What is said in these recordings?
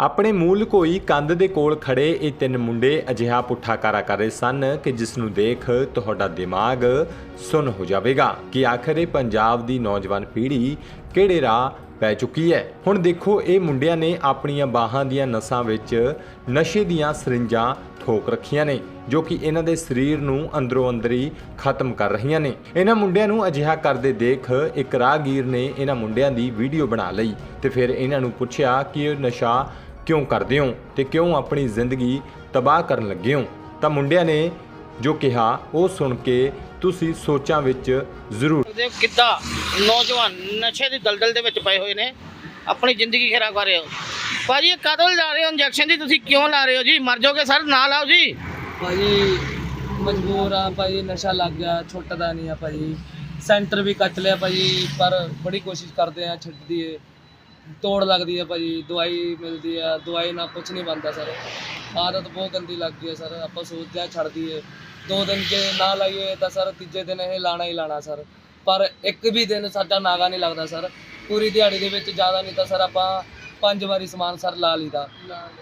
ਆਪਣੇ ਮੂਲ ਕੋਈ ਕੰਧ ਦੇ ਕੋਲ ਖੜੇ ਇਹ ਤਿੰਨ ਮੁੰਡੇ ਅਜਿਹਾ ਪੁੱਠਾ ਕਾਰਾ ਕਰ ਰਹੇ ਸਨ ਕਿ ਜਿਸ ਨੂੰ ਦੇਖ ਤੁਹਾਡਾ ਦਿਮਾਗ ਸੁੰਨ ਹੋ ਜਾਵੇਗਾ ਕਿ ਆਖਰ ਪੰਜਾਬ ਦੀ ਨੌਜਵਾਨ ਪੀੜ੍ਹੀ ਕਿਹੜੇ ਰਾਹ ਪੈ ਚੁੱਕੀ ਹੈ। ਹੁਣ ਦੇਖੋ, ਇਹ ਮੁੰਡਿਆਂ ਨੇ ਆਪਣੀਆਂ ਬਾਹਾਂ ਦੀਆਂ ਨਸਾਂ ਵਿੱਚ ਨਸ਼ੇ ਦੀਆਂ ਸਰਿੰਜਾਂ ਠੋਕ ਰੱਖੀਆਂ ਨੇ, ਜੋ ਕਿ ਇਹਨਾਂ ਦੇ ਸਰੀਰ ਨੂੰ ਅੰਦਰੋਂ ਅੰਦਰੀ ਖਤਮ ਕਰ ਰਹੀਆਂ ਨੇ। ਇਹਨਾਂ ਮੁੰਡਿਆਂ ਨੂੰ ਅਜਿਹਾ ਕਰਦੇ ਦੇਖ ਇੱਕ ਰਾਹਗੀਰ ਨੇ ਇਹਨਾਂ ਮੁੰਡਿਆਂ ਦੀ ਵੀਡੀਓ ਬਣਾ ਲਈ ਤੇ ਫਿਰ ਇਹਨਾਂ ਨੂੰ ਪੁੱਛਿਆ ਕਿ ਇਹ ਨਸ਼ਾ ਕਿਉਂ ਕਰਦੇ ਹੋ ਤੇ ਕਿਉਂ ਆਪਣੀ ਜ਼ਿੰਦਗੀ ਤਬਾਹ ਕਰਨ ਲੱਗੇ ਹੋ? ਤਾਂ ਮੁੰਡਿਆਂ ਨੇ ਜੋ ਕਿਹਾ ਉਹ ਸੁਣ ਕੇ ਤੁਸੀਂ ਸੋਚਾਂ ਵਿੱਚ ਜ਼ਰੂਰ ਦੇ ਕਿੱਦਾਂ ਨੌਜਵਾਨ ਨਸ਼ੇ ਦੀ ਦਲਦਲ ਦੇ ਵਿੱਚ ਪਏ ਹੋਏ ਨੇ ਆਪਣੀ ਜ਼ਿੰਦਗੀ ਖਰਾਬ ਕਰ ਰਹੇ ਹੋ। ਭਾਜੀ ਇਹ ਕਦੋਂ ਲਾ ਰਹੇ ਹੋ? ਇੰਜੈਕਸ਼ਨ ਦੀ ਤੁਸੀਂ ਕਿਉਂ ਲਾ ਰਹੇ ਹੋ ਜੀ? ਮਰ ਜਾਓਗੇ ਸਰ ਨਾ ਲਾਓ ਜੀ। ਭਾਜੀ ਮਜਬੂਰ ਆ ਭਾਜੀ ਨਸ਼ਾ ਲੱਗ ਗਿਆ ਛੁੱਟਦਾ ਨਹੀਂ ਆ ਭਾਜੀ। ਸੈਂਟਰ ਵੀ ਕੱਟ ਲਿਆ ਭਾਜੀ ਪਰ ਬੜੀ ਕੋਸ਼ਿਸ਼ ਕਰਦੇ ਆ ਛੱਡ ਦੀਏ ਤੋੜ ਲੱਗਦੀ ਹੈ ਭਾਜੀ ਦਵਾਈ ਮਿਲਦੀ ਆ ਦਵਾਈ ਨਾਲ ਕੁਝ ਨਹੀਂ ਬਣਦਾ ਸਰ। ਆਦਤ ਬਹੁਤ ਗੰਦੀ ਲੱਗ ਗਈ ਹੈ ਸਰ ਆਪਾਂ ਸੋਚਦੇ ਆ ਛੱਡ ਦਈਏ। ਦੋ ਦਿਨ ਜੇ ਨਾ ਲਾਈਏ ਤਾਂ ਸਰ ਤੀਜੇ ਦਿਨ ਇਹ ਲਾਣਾ ਹੀ ਲਾਣਾ ਸਰ। ਪਰ ਇੱਕ ਵੀ ਦਿਨ ਸਾਡਾ ਨਾਗਾ ਨਹੀਂ ਲੱਗਦਾ ਸਰ। ਪੂਰੀ ਦਿਹਾੜੀ ਦੇ ਵਿੱਚ ਜ਼ਿਆਦਾ ਨਹੀਂ ਤਾਂ ਸਰ ਆਪਾਂ ਪੰਜ ਵਾਰੀ ਸਮਾਨ ਸਰ ਲਾ ਲਈਦਾ।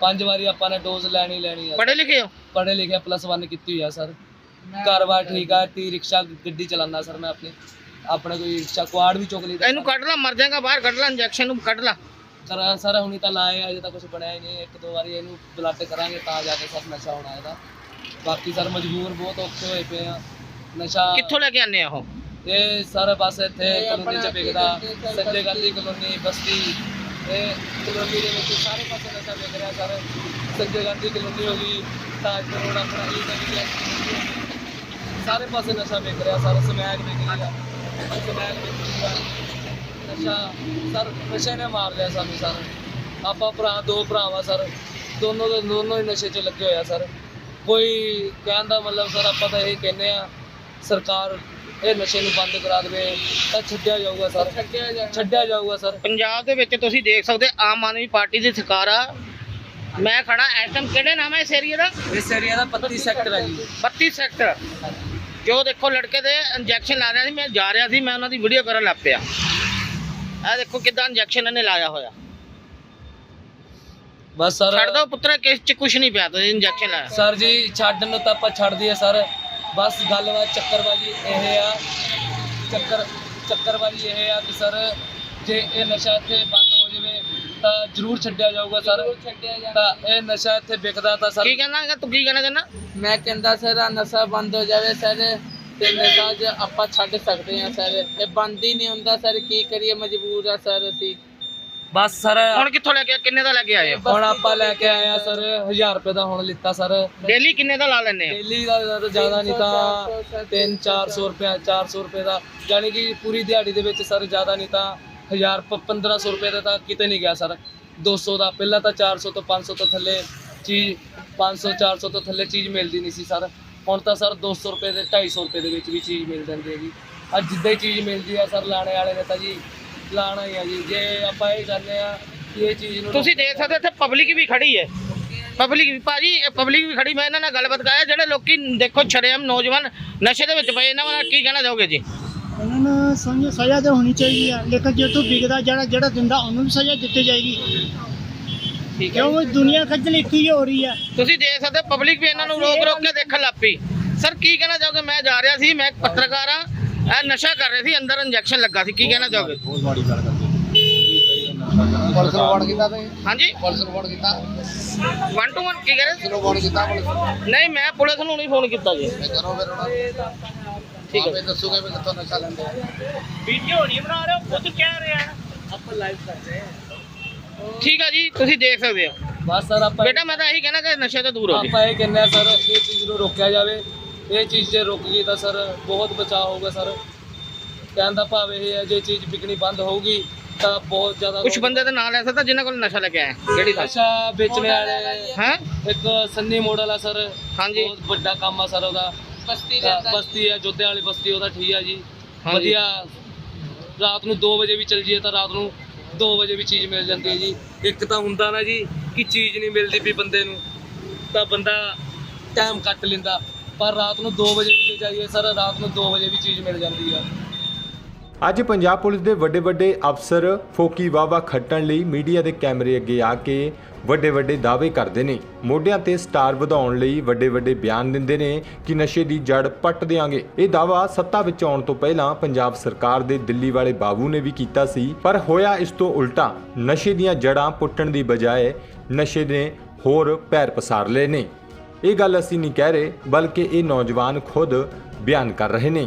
ਪੰਜ ਵਾਰੀ ਆਪਾਂ ਨੇ ਡੋਜ਼ ਲੈਣੀ ਲੈਣੀ ਆ। ਪੜ੍ਹੇ ਲਿਖੇ ਹੋ? ਪੜ੍ਹੇ ਲਿਖੇ ਪਲੱਸ 1 ਕੀਤੀ ਹੋਈ ਆ ਸਰ। ਘਰ-ਬਾਰ ਠੀਕ ਆ ਟੀ ਰਿਕਸ਼ਾ ਗੱਡੀ ਚਲਾਉਂਦਾ ਸਰ ਮੈਂ ਆਪਣੀ। ਆਪਣੇ ਕੋਈ ਕੁਆੜ ਵੀ ਚੁੱਕ ਲਈਦਾ ਇਹਨੂੰ ਕੱਢ ਲਾ ਮਰ ਜਾਏਗਾ ਬਾਹਰ ਕੱਢ ਲਾ ਇੰਜੈਕਸ਼ਨ ਨੂੰ ਕੱਢ ਲਾ। ਸਰ ਸਰ ਹੁਣੀ ਤਾਂ ਲਾਏ ਅਜੇ ਤਾਂ ਕੁਝ ਬਣਿਆ ਹੀ ਨਹੀਂ ਇੱਕ ਦੋ ਵਾਰੀ ਇਹਨੂੰ ਬਲੱਡ ਕਰਾਂਗੇ ਤਾਂ ਜਾ ਕੇ ਸਰ ਨਸ਼ਾ ਹੋਣਾ ਇਹਦਾ। ਬਾਕੀ ਸਰ ਮਜਬੂਰ ਬਹੁਤ ਔਖੇ ਹੋਏ ਪਏ ਆ। ਨਸ਼ਾ ਕਿੱਥੋਂ ਲੈ ਕੇ ਆਨੇ ਆ ਉਹ? ਇਹ ਸਾਰੇ ਪਾਸੇ ਇੱਥੇ ਕਲੋਨੀ ਚ ਵਿਕਦਾ ਸੰਜੇ ਗਾਂਧੀ ਕਲੋਨੀ ਬਸਤੀ। ਇਹ ਕਲੋਨੀ ਦੇ ਵਿੱਚ ਸਾਰੇ ਪਾਸੇ ਨਸ਼ਾ ਵਿਕ ਰਿਹਾ ਸਰ। ਸੰਜੇ ਗਾਂਧੀ ਕਲੋਨੀ ਹੋ ਗਈ ਤਾਜਪੁਰ ਰੋਡ ਆਪਣਾ ਇਹ ਤਾਂ ਸਾਰੇ ਪਾਸੇ ਨਸ਼ਾ ਵਿਕ ਰਿਹਾ ਸਰ ਸਮੈਕ ਵਿਕ ਰਿਹਾ ਸਮੈਕ ਵਿਕ ਰਿਹਾ ਨਸ਼ਾ ਸਰ ਨਸ਼ੇ ਨੇ ਮਾਰ ਲਿਆ ਸਾਨੂੰ ਸਰ। ਆਪਾਂ ਭਰਾ ਦੋ ਭਰਾਵਾ ਸਰ। ਦੋਨੋਂ ਦੇ ਦੋਨੋਂ ਹੀ ਨਸ਼ੇ 'ਚ ਲੱਗੇ ਹੋਇਆ ਸਰ। ਕੋਈ ਕਹਿਣ ਦਾ ਮਤਲਬ ਸਰ ਆਪਾਂ ਤਾਂ ਇਹ ਕਹਿੰਦੇ ਆ ਸਰਕਾਰ ਇਹ ਨਸ਼ੇ ਨੂੰ ਬੰਦ ਕਰਾ ਦੇਵੇ ਤਾਂ ਛੱਡਿਆ ਜਾਊਗਾ ਸਰ। ਛੱਡਿਆ ਜਾਊਗਾ। ਸਰ। ਪੰਜਾਬ ਦੇ ਵਿੱਚ ਤੁਸੀਂ ਦੇਖ ਸਕਦੇ ਆਮ ਆਦਮੀ ਪਾਰਟੀ ਦੀ ਸਰਕਾਰ ਆ। ਮੈਂ ਖੜਾ ਟਾਈਮ ਕਿਹੜੇ ਨਾਮ ਹੈ ਇਸ ਏਰੀਆ ਦਾ? ਇਸ ਏਰੀਆ ਦਾ 32 ਸੈਕਟਰ ਹੈ ਜੀ। 32 ਸੈਕਟਰ ਜੋ ਦੇਖੋ ਲੜਕੇ ਦੇ ਇੰਜੈਕਸ਼ਨ ਲਾ ਰਿਹਾ ਸੀ ਮੈਂ ਜਾ ਰਿਹਾ ਸੀ ਮੈਂ ਉਹਨਾਂ ਦੀ ਵੀਡੀਓ ਕਰਨ ਲੱਗ ਪਿਆ। ਇਹ ਦੇਖੋ ਕਿਦਾਂ ਇੰਜੈਕਸ਼ਨ ਇਹਨੇ ਲਾਇਆ ਹੋਇਆ। ਬਸ ਸਰ ਛੱਡ ਦੋ ਪੁੱਤਰ ਕਿਸ ਚ ਕੁਝ ਨਹੀਂ ਪਿਆ ਤੁਸੀਂ ਇੰਜੈਕਸ਼ਨ ਲਾਇਆ। ਸਰ ਜੀ ਛੱਡਣ ਨੂੰ ਤਾਂ ਆਪਾਂ ਛੱਡ ਦਈਏ ਸਰ। ਬਸ ਗੱਲਬਾਤ ਚੱਕਰਬਾਜੀ ਇਹ ਆ। ਚੱਕਰ ਚੱਕਰਬਾਜੀ ਇਹ ਆ ਕਿ ਸਰ ਜੇ ਇਹ ਨਸ਼ਾ ਇੱਥੇ ਬੰਦ ਹੋ ਜਾਵੇ ਜ਼ਰੂਰ ਛੱਡਿਆ ਜਾਊਗਾ ਸਰ। ਤਾਂ ਇਹ ਨਸ਼ਾ ਇੱਥੇ ਵਿਕਦਾ ਤਾਂ ਸਰ ਕੀ ਕਹਿਣਾ ਹੈਗਾ? ਤੂੰ ਕੀ ਕਹਿਣਾ ਚਾਹੁੰਦਾ ਮੈਂ ਕਹਿੰਦਾ ਸਰ ਆ ਨਸ਼ਾ ਬੰਦ ਹੋ ਜਾਵੇ ਸਰ ਤੇ ਨਸ਼ਾ ਜ ਆਪਾਂ ਛੱਡ ਸਕਦੇ ਹਾਂ ਸਰ। ਇਹ ਬੰਦ ਹੀ ਨਹੀਂ ਹੁੰਦਾ ਸਰ। ਕੀ ਕਰੀਏ? ਮਜਬੂਰ ਆ ਸਰ ਅਸੀਂ। ਬਸ ਸਰ ਹੁਣ ਕਿੱਥੋਂ ਲੈ ਕੇ ਕਿੰਨੇ ਦਾ ਲੈ ਕੇ ਆਏ ਹੋ? ਹੁਣ ਆਪਾਂ ਲੈ ਕੇ ਆਏ ਆ ਸਰ 1000 ਰੁਪਏ ਦਾ ਹੁਣ ਲਿੱਤਾ ਸਰ। ਡੇਲੀ ਕਿੰਨੇ ਦਾ ਲਾ ਹੋ? ਡੇਲੀ ਦਾ ਤਾਂ ਜ਼ਿਆਦਾ ਨਹੀਂ ਤਾਂ 3 400 ਰੁਪਏ 400 ਰੁਪਏ ਦਾ। ਯਾਨੀ ਕਿ ਪੂਰੀ ਦਿਹਾੜੀ ਦੇ ਵਿੱਚ ਸਰ ਜ਼ਿਆਦਾ ਨਹੀਂ ਤਾਂ 1000 1500 ਰੁਪਏ ਦਾ ਤਾਂ ਕਿਤੇ ਨਹੀਂ ਗਿਆ ਸਰ। 200 ਦਾ, ਪਹਿਲਾਂ ਤਾਂ 400 ਤੋਂ 500 ਤੋਂ ਥੱਲੇ ਚੀਜ਼ 500 400 ਤੋਂ ਥੱਲੇ ਚੀਜ਼ ਮਿਲਦੀ ਨਹੀਂ ਸੀ ਸਰ। ਹੁਣ ਤਾਂ ਸਰ 200 ਰੁਪਏ ਦੇ 250 ਰੁਪਏ ਦੇ ਵਿੱਚ ਵੀ ਚੀਜ਼ ਮਿਲ ਜਾਂਦੀ ਹੈ ਜੀ ਅੱਜ ਜਿੱਦਾਂ ਹੀ ਚੀਜ਼ ਮਿਲਦੀ ਆ ਸਰ, ਲਾਣੇ ਵਾਲੇ ਨੇ ਤਾਂ ਜੀ, ਲਾਣਾ ਹੀ ਆ ਜੀ। ਜੇ ਆਪਾਂ ਇਹ ਚਾਹੁੰਦੇ ਆ ਕਿ ਇਹ ਚੀਜ਼ ਨੂੰ ਤੁਸੀਂ ਦੇਖ ਸਕਦੇ ਹੋ, ਇੱਥੇ ਪਬਲਿਕ ਵੀ ਖੜੀ ਹੈ। ਪਬਲਿਕ ਵੀ, ਭਾਜੀ ਪਬਲਿਕ ਵੀ ਖੜੀ, ਮੈਂ ਇਹਨਾਂ ਨਾਲ ਗੱਲਬਾਤ ਕਰਾਇਆ, ਜਿਹੜੇ ਲੋਕੀ ਦੇਖੋ ਛੜੇਮ ਨੌਜਵਾਨ ਨਸ਼ੇ ਦੇ ਵਿੱਚ ਪਏ, ਇਹਨਾਂ ਬਾਰੇ ਕੀ ਕਹਿਣਾ ਚਾਹੋਗੇ ਜੀ? ਉਹਨਾਂ ਨੂੰ ਸਮਝ ਸਜ਼ਾ ਤਾਂ ਹੋਣੀ ਚਾਹੀਦੀ ਆ ਲੇਕਿਨ ਜੇ ਤੋਂ ਵਿਕਦਾ ਜਿਹੜਾ ਜਿਹੜਾ ਦਿੰਦਾ ਉਹਨੂੰ ਵੀ ਸਜ਼ਾ ਦਿੱਤੀ ਜਾਏਗੀ। ਠੀਕ ਕਿਉਂ? ਇਹ ਦੁਨੀਆ ਖੱਜਲ ਇੱਕ ਹੀ ਹੋ ਰਹੀ ਆ। ਤੁਸੀਂ ਦੇਖ ਸਕਦੇ ਹੋ ਪਬਲਿਕ ਵੀ ਇਹਨਾਂ ਨੂੰ ਰੋਕ ਰੋਕ ਕੇ ਦੇਖਣ ਲੱਗ ਪਈ। ਸਰ ਕੀ ਕਹਿਣਾ ਚਾਹੋਗੇ? ਮੈਂ ਜਾ ਰਿਹਾ ਸੀ ਮੈਂ ਇੱਕ ਪੱਤਰਕਾਰ ਆ ਇਹ ਨਸ਼ਾ ਕਰ ਰਹੇ ਸੀ ਅੰਦਰ ਇੰਜੈਕਸ਼ਨ ਲੱਗਾ ਸੀ। ਕੀ ਕਹਿਣਾ ਚਾਹੋਗੇ? ਪੁਲਿਸ ਨੂੰ ਫੋਨ ਕੀਤਾ ਤੁਸੀਂ? ਹਾਂਜੀ? ਪੁਲਿਸ ਨੂੰ ਫੋਨ ਕੀਤਾ? 1 ਟੂ 1 ਕੀ ਕਹਿ ਰਹੇ? ਨੂੰ ਫੋਨ ਕੀਤਾ ਪੁਲਿਸ ਸੀ? ਨਹੀਂ ਮੈਂ ਪੁਲਿਸ ਨੂੰ ਨਹੀਂ ਫੋਨ ਕੀਤਾ ਜੀ। ਕਰੋ ਫਿਰ ਉਹਨਾਂ ਠੀਕ ਹੈ। ਦੱਸੂਗੇ ਵੀ ਕਿੱਥੋਂ ਨਸ਼ਾ ਲੈਂਦੇ ਆ। ਵੀਡੀਓ ਨਹੀਂ ਬਣਾ ਰਹੇ ਖੁਦ ਕਹਿ ਰਹੇ ਆ। ਆਪਾਂ ਲਾਈਵ ਕਰਦੇ ਹਾਂ। ਠੀਕ ਆ ਜੀ ਤੁਸੀਂ ਦੇਖ ਸਕਦੇ ਹੋ। ਬਸ ਸਰ ਆਪਾਂ ਬੇਟਾ ਮੈਂ ਤਾਂ ਇਹੀ ਕਹਿਣਾ ਕਿ ਨਸ਼ੇ ਤੋਂ ਦੂਰ ਹੋ ਜੀ। ਆਪਾਂ ਇਹ ਕਹਿੰਦੇ ਆ ਸਰ ਇਹ ਚੀਜ਼ ਨੂੰ ਰੋਕਿਆ ਜਾਵੇ। ਇਹ ਚੀਜ਼ ਜੇ ਰੁਕ ਗਈ ਤਾਂ ਸਰ ਬਹੁਤ ਬਚਾਅ ਹੋਊਗਾ ਸਰ। ਕਹਿਣ ਦਾ ਭਾਵ ਇਹ ਹੈ ਜੇ ਚੀਜ਼ ਵਿਕਣੀ ਬੰਦ ਹੋਊਗੀ ਤਾਂ ਬਹੁਤ ਜ਼ਿਆਦਾ ਕੁਝ ਬੰਦੇ ਦੇ ਨਾਂ ਲੈ ਸਕਦਾ ਜਿਨ੍ਹਾਂ ਕੋਲ ਨਸ਼ਾ ਲੈ ਕੇ ਆਏ ਕਿਹੜੀ ਥਾਂ ਨਸ਼ਾ ਵੇਚਣੇ ਵਾਲੇ ਹੈ? ਇੱਕ ਸੰਨੀ ਮੋਡਲ ਆ ਸਰ ਹਾਂਜੀ। ਬਹੁਤ ਵੱਡਾ ਕੰਮ ਆ ਸਰ ਉਹਦਾ। ਬਸਤੀ ਬਸਤੀ ਆ ਜੋਧੇ ਵਾਲੀ ਬਸਤੀ ਉਹਦਾ ਠੀਕ ਆ ਜੀ। ਹਾਂਜੀ। ਵਧੀਆ। ਰਾਤ ਨੂੰ 2 ਵਜੇ ਵੀ ਚੱਲ ਜੀਏ ਤਾਂ ਰਾਤ ਨੂੰ 2 ਵਜੇ ਵੀ ਚੀਜ਼ ਮਿਲ ਜਾਂਦੀ ਹੈ ਜੀ। ਇੱਕ ਤਾਂ ਹੁੰਦਾ ਨਾ ਜੀ ਕਿ ਚੀਜ਼ ਨਹੀਂ ਮਿਲਦੀ ਵੀ ਬੰਦੇ ਨੂੰ ਤਾਂ ਬੰਦਾ ਟਾਈਮ ਕੱਟ ਲੈਂਦਾ। ਪਰ ਰਾਤ ਨੂੰ 2 ਵਜੇ ਵੀ ਜੇ ਜਾਈਏ ਸਰ ਰਾਤ ਨੂੰ 2 ਵਜੇ ਵੀ ਚੀਜ਼ ਮਿਲ ਜਾਂਦੀ ਆ। ਅੱਜ ਪੰਜਾਬ ਪੁਲਿਸ ਦੇ ਵੱਡੇ ਵੱਡੇ ਅਫਸਰ ਫੋਕੀ ਵਾਵਾ ਖੱਟਣ ਲਈ ਮੀਡੀਆ ਦੇ ਕੈਮਰੇ ਅੱਗੇ ਆ ਕੇ ਵੱਡੇ ਵੱਡੇ ਦਾਅਵੇ ਕਰਦੇ ਨੇ। ਮੋਢਿਆਂ ਤੇ ਸਟਾਰ ਵਧਾਉਣ ਲਈ ਵੱਡੇ ਵੱਡੇ ਬਿਆਨ ਦਿੰਦੇ ਨੇ ਕਿ ਨਸ਼ੇ ਦੀ ਜੜ ਪੱਟ ਦੇਾਂਗੇ ਇਹ ਦਾਅਵਾ ਸੱਤਾ ਵਿੱਚ ਆਉਣ ਤੋਂ ਪਹਿਲਾਂ ਪੰਜਾਬ ਸਰਕਾਰ ਦੇ ਦਿੱਲੀ ਵਾਲੇ ਬਾਬੂ ਨੇ ਵੀ ਕੀਤਾ ਸੀ, ਪਰ ਹੋਇਆ ਇਸ ਤੋਂ ਉਲਟਾ। ਨਸ਼ੇ ਦੀਆਂ ਜੜਾਂ ਪੁੱਟਣ ਦੀ ਬਜਾਏ ਨਸ਼ੇ ਨੇ ਹੋਰ ਪੈਰ ਪਸਾਰ ਲਏ ਨੇ। ਇਹ ਗੱਲ ਅਸੀਂ ਨਹੀਂ ਕਹਿ ਰਹੇ, ਬਲਕਿ ਇਹ ਨੌਜਵਾਨ ਖੁਦ ਬਿਆਨ ਕਰ ਰਹੇ ਨੇ।